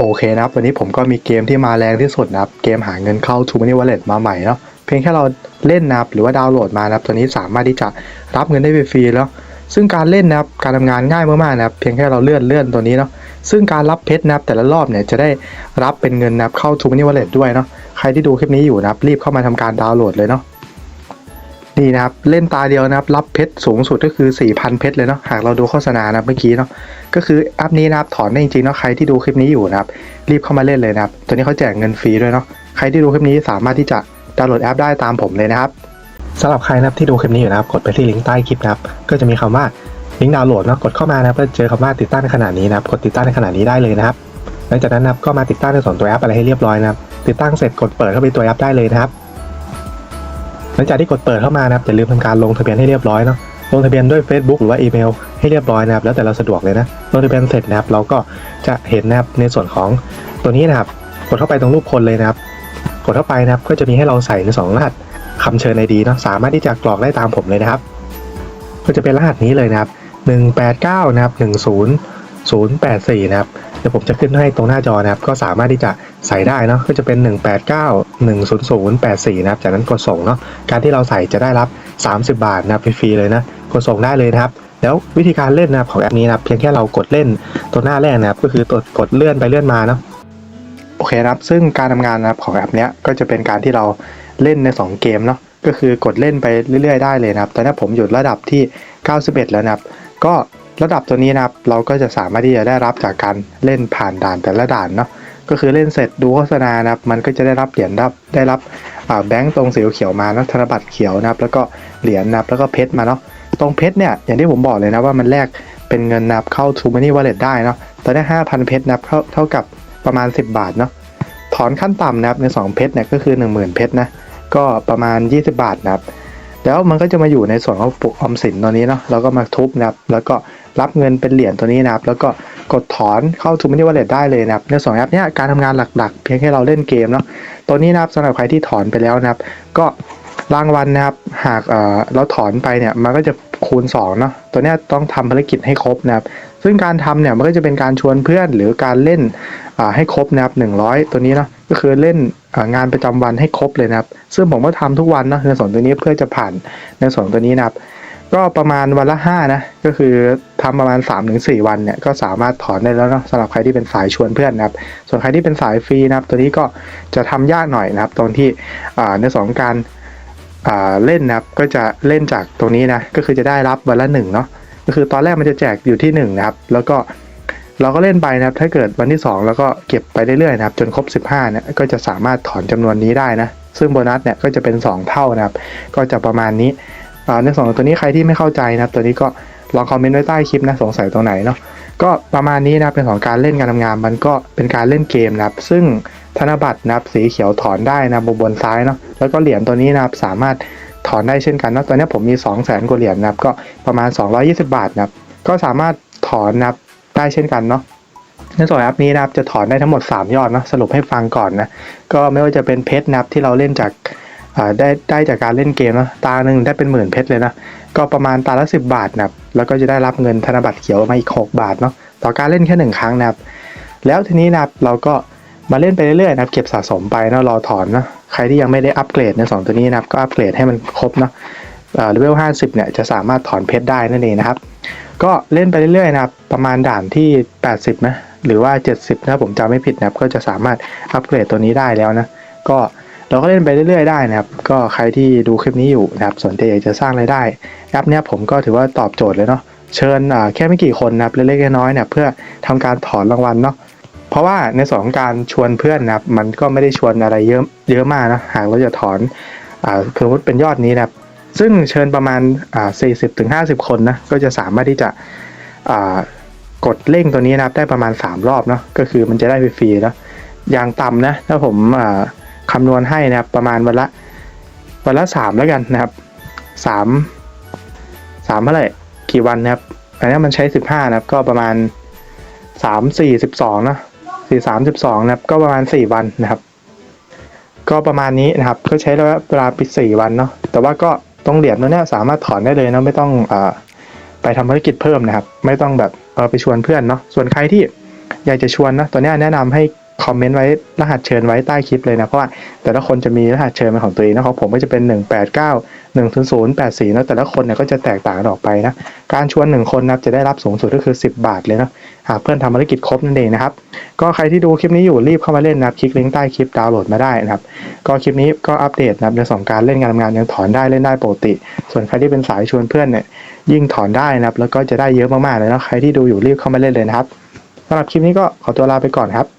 โอเคนะครับ วันนี้ผมก็มีเกมที่มาแรงที่สุดนะครับ เกมหาเงินเข้า t ูม Money Wallet มาใหม่เนาะเพียงแค่เราเล่นนะครับหรือว่าดาวน์โหลดมานะครับตัวนี้สามารถที่จะรับเงินได้ฟรีแล้ว ซึ่งการเล่นนะครับการทำงานง่ายมากๆนะครับ เพียงแค่เราเลื่อนเลื่อนตัวนี้เนาะซึ่งการรับเพชรนะครับแต่ละรอบเนี่ยจะได้รับเป็นเงินนะครับเข้า t ูม Money Wallet ด้วยเนาะใครที่ดูคลิปนี้อยู่นะครับรีบเข้ามาทำการดาวน์โหลดเลยเนาะ นี่นะครับเล่นตาเดียวนะครับรับเพชรสูงสุดก็คือ 4,000 เพชรเลยเนาะหากเราดูโฆษณานะเมื่อกี้เนาะก็คือแอปนี้นะครับถอนได้จริงๆเนาะใครที่ดูคลิปนี้อยู่นะครับรีบเข้ามาเล่นเลยนะครับตัวนี้เขาแจกเงินฟรีด้วยเนาะใครที่ดูคลิปนี้สามารถที่จะดาวน์โหลดแอปได้ตามผมเลยนะครับสำหรับใครนะครับที่ดูคลิปนี้อยู่นะครับกดไปที่ลิงก์ใต้คลิปนะครับก็จะมีคำว่าลิงก์ดาวน์โหลดเนาะกดเข้ามานะครับก็เจอคำว่าติดตั้งในขณะนี้นะครับกดติดตั้งในขณะนี้ได้เลยนะครับหลังจากนั้นนะครับก็มาติดตั้งในส่วนตัวแอปอะไรให้เรียบร้อยนะครับติดตั้งเสร็จกดเปิดเข้าไปตัวแอปได้เลยนะครับ ลังจากที่กดเปิดเข้ามานะครับอย่าลืมทำการลงทะเบียนให้เรียบร้อยเนาะลงทะเบียนด้วย Facebook หรือว่าอีเมลให้เรียบร้อยนะครับ แล้วแต่เราสะดวกเลยนะลงทะเบียนเสร็จนะครับ เราก็จะเห็นนะครับในส่วนของตัวนี้นะครับ กดเข้าไปตรงรูปคนเลยนะครับ กดเข้าไปนะครับก็จะมีให้เราใส่ในสองรหัสคำเชิญในดีเนาะสามารถที่จะกรอกได้ตามผมเลยนะครับ ก็จะเป็นรหัสนี้เลยนะครับ189นะครับ10084นะครับ เดี๋ยวผมจะขึ้นให้ตรงหน้าจอนะครับ ก็สามารถที่จะใส่ได้เนาะก็จะเป็น 189 10084 นะครับจากนั้นกดส่งเนาะการที่เราใส่จะได้รับ 30 บาทนะฟรีๆเลยนะกดส่งได้เลยนะครับแล้ววิธีการเล่นนะครับของแอปนี้นะครับเพียงแค่เรากดเล่นตัวหน้าแรกนะครับก็คือตัวกดเลื่อนไปเลื่อนมาเนาะโอเคนะครับ ซึ่งการทำงานนะครับของแอปเนี้ยก็จะเป็นการที่เราเล่นใน 2 เกมเนาะก็คือกดเล่นไปเรื่อยๆได้เลยนะครับตอนนี้ผมอยู่ระดับที่ 91 แล้วนะครับ ก็ ระดับตัวนี้นะครับเราก็จะสามารถที่จะได้รับจากการเล่นผ่านด่านแต่ละด่านเนาะก็คือเล่นเสร็จดูโฆษณานะครับมันก็จะได้รับเหรียญรับได้รับแบงค์ตรงสีเขียวมานะธนบัตรเขียวนะครับแล้วก็เหรียญนะครับแล้วก็เพชรมาเนาะตรงเพชรเนี่ยอย่างที่ผมบอกเลยนะว่ามันแลกเป็นเงินนับเข้า True Money Wallet ได้เนาะตอนนี้5,000 เพชรนะครับเท่ากับประมาณ 10 บาทเนาะถอนขั้นต่ำนะครับใน 2 เพชรเนี่ยก็คือ 10,000 เพชรนะก็ประมาณ 20 บาทนะครับแล้วมันก็จะมาอยู่ในส่วนของปุกออมสินตัวนี้เนาะเราก็มาทุบนะครับแล้วก็ รับเงินเป็นเหรียญตัวนี้นะครับ แล้วก็กดถอนเข้า True Money Wallet ได้เลยนะครับในสองแอปเนี้ยการทำงานหลักๆ เพียงแค่เราเล่นเกมเนาะตัวนี้นะครับสำหรับใครที่ถอนไปแล้วนะครับ ก็รางวัลนะครับ หากเเราถอนไปเนี่ยมันก็จะคูณ2เนาะตัวนี้ต้องทำภารกิจให้ครบนะครับ ซึ่งการทำเนี่ยมันก็จะเป็นการชวนเพื่อนหรือการเล่นให้ครบนะครับ100 ตัวนี้เนาะก็คือเล่นงานประจำวันให้ครบเลยนะครับ ซึ่งผมก็ทำทุกวันเนาะในส่วนตัวนี้เพื่อจะผ่านในส่วนตัวนี้นะครับ ก็ประมาณวันละ5นะก็คือทำประมาณ 3-4 วันเนี่ยก็สามารถถอนได้แล้วเนาะสำหรับใครที่เป็นสายชวนเพื่อนนะครับ ส่วนใครที่เป็นสายฟรีนะครับ ตัวนี้ก็จะทำยากหน่อยนะครับ ตรงที่อ่าในสองการอ่าเล่นนะครับก็จะเล่นจากตรงนี้นะก็คือจะได้รับวันละหนึ่งเนาะก็คือตอนแรกมันจะแจกอยู่ที่หนึ่งนะครับ แล้วก็เราก็เล่นไปนะครับ ถ้าเกิดวันที่สองแล้วก็เก็บไปเรื่อยๆนะครับ จนครบ 15เนี่ยก็จะสามารถถอนจำนวนนี้ได้นะ ซึ่งโบนัสเนี่ยก็จะเป็น 2 เท่านะครับ ก็จะประมาณนี้ ในส่วนของตัวนี้ใครที่ไม่เข้าใจนะครับ ตัวนี้ก็ลองคอมเมนต์ไว้ใต้คลิปนะสงสัยตรงไหนเนาะก็ประมาณนี้นะเป็นของการเล่นการทำงานมันก็เป็นการเล่นเกมนะครับ ซึ่งธนบัตรนะครับสีเขียวถอนได้นะบนบนซ้ายเนาะแล้วก็เหรียญตัวนี้นะครับสามารถถอนได้เช่นกันนะตอนนี้ผมมี 2 0 0 0 0 0กว่าเหรียญนะครับ ก็ประมาณ 220 บาทนะครับ ก็สามารถถอนนะครับได้เช่นกันเนาะในส่วนแอปนี้นะครับจะถอนได้ทั้งหมด 3 ยอดเนาะสรุปให้ฟังก่อนนะก็ไม่ว่าจะเป็นเพชรนะครับที่เราเล่นจาก ได้ได้จากการเล่นเกมนะตาหนึ่งได้เป็นหมื่นเพชรเลยนะก็ประมาณตาละสิบาทนะครับแล้วก็จะได้รับเงินธนบัตรเขียวมาอีก 6 บาทเนาะต่อการเล่นแค่หนึ่งครั้งนะครับแล้วทีนี้นะครับเราก็มาเล่นไปเรื่อยๆนะครับเก็บสะสมไปเนาะรอถอนนะใครที่ยังไม่ได้อัปเกรดในสองตัวนี้นะครับก็อัปเกรดให้มันครบเนาะเลเวลห้าสิบเนี่ยจะสามารถถอนเพชรได้นั่นเองนะครับ ก็เล่นไปเรื่อยๆนะครับประมาณด่านที่ 80นะหรือว่า 70นะผมจำไม่ผิดนะครับก็จะสามารถอัปเกรดตัวนี้ได้แล้วนะก็ เราก็เล่นไปเรื่อยๆได้นะครับ ก็ใครที่ดูคลิปนี้อยู่นะครับสนใจอยากจะสร้างรายได้แอปเนี้ยผมก็ถือว่าตอบโจทย์เลยเนาะเชิญแค่ไม่กี่คนนะครับเล็กๆน้อยๆเนี่ยเพื่อทำการถอนรางวัลเนาะเพราะว่าในสองการชวนเพื่อนนะครับมันก็ไม่ได้ชวนอะไรเยอะเยอะมากนะหากเราจะถอนอ่าสมมติเป็นยอดนี้นะครับซึ่งเชิญประมาณอ่า40ถึง50คนนะก็จะสามารถที่จะอ่ากดเร่งตัวนี้นะครับได้ประมาณ 3 รอบเนาะก็คือมันจะได้ฟรีๆเนาะอย่างต่ำนะถ้าผมอ่า คำนวณให้นะครับประมาณวันละวันละสามแล้วกันนะครับสามสามเท่าไหร่กี่วันนะครับอันนี้มันใช้สิบห้านะครับ ก็ประมาณสามสี่สิบสองนะสี่สามสิบสองนะครับ ก็ประมาณสี่วันนะครับ ก็ประมาณนี้นะครับ ก็ใช้ระยะเวลาไปสี่วันเนาะ แต่ว่าก็ตรงเหรียญตัวเนี้ยสามารถถอนได้เลยนะไม่ต้องอไปทำภารกิจเพิ่มนะครับ ไม่ต้องแบบเออไปชวนเพื่อนเนาะ ส่วนใครที่อยากจะชวนนะตัวนี้แนะนำให้ คอมเมนต์ไว้รหัสเชิญไว้ใต้คลิปเลยนะ เพราะว่าแต่ละคนจะมีรหัสเชิญเป็นของตัวเองนะของผมก็จะเป็น 189 100 84นะแต่ละคนเนี่ยก็จะแตกต่างกันออกไปนะ การชวนหนึ่งคนนะจะได้รับสูงสุดก็คือ 10 บาทเลยนะหากเพื่อนทำภารกิจครบนั่นเองนะครับ ก็ใครที่ดูคลิปนี้อยู่รีบเข้ามาเล่นนะครับคลิกลิงก์ใต้คลิปดาวน์โหลดมาได้นะครับ ก็คลิปนี้ก็อัปเดตนะครับในสองการเล่นงานทำงานยังถอนได้เล่นได้ปกติ ส่วนใครที่เป็นสายชวนเพื่อนเนี่ยยิ่งถอนได้นะครับแล้วก็จะได้เยอะมากๆเลยนะใครที่ดูอยู่รีบเข้ามาเล่นเลยนะครับสำหรับคลิปนี้ก็ขอตัวลาไปก่อนครับ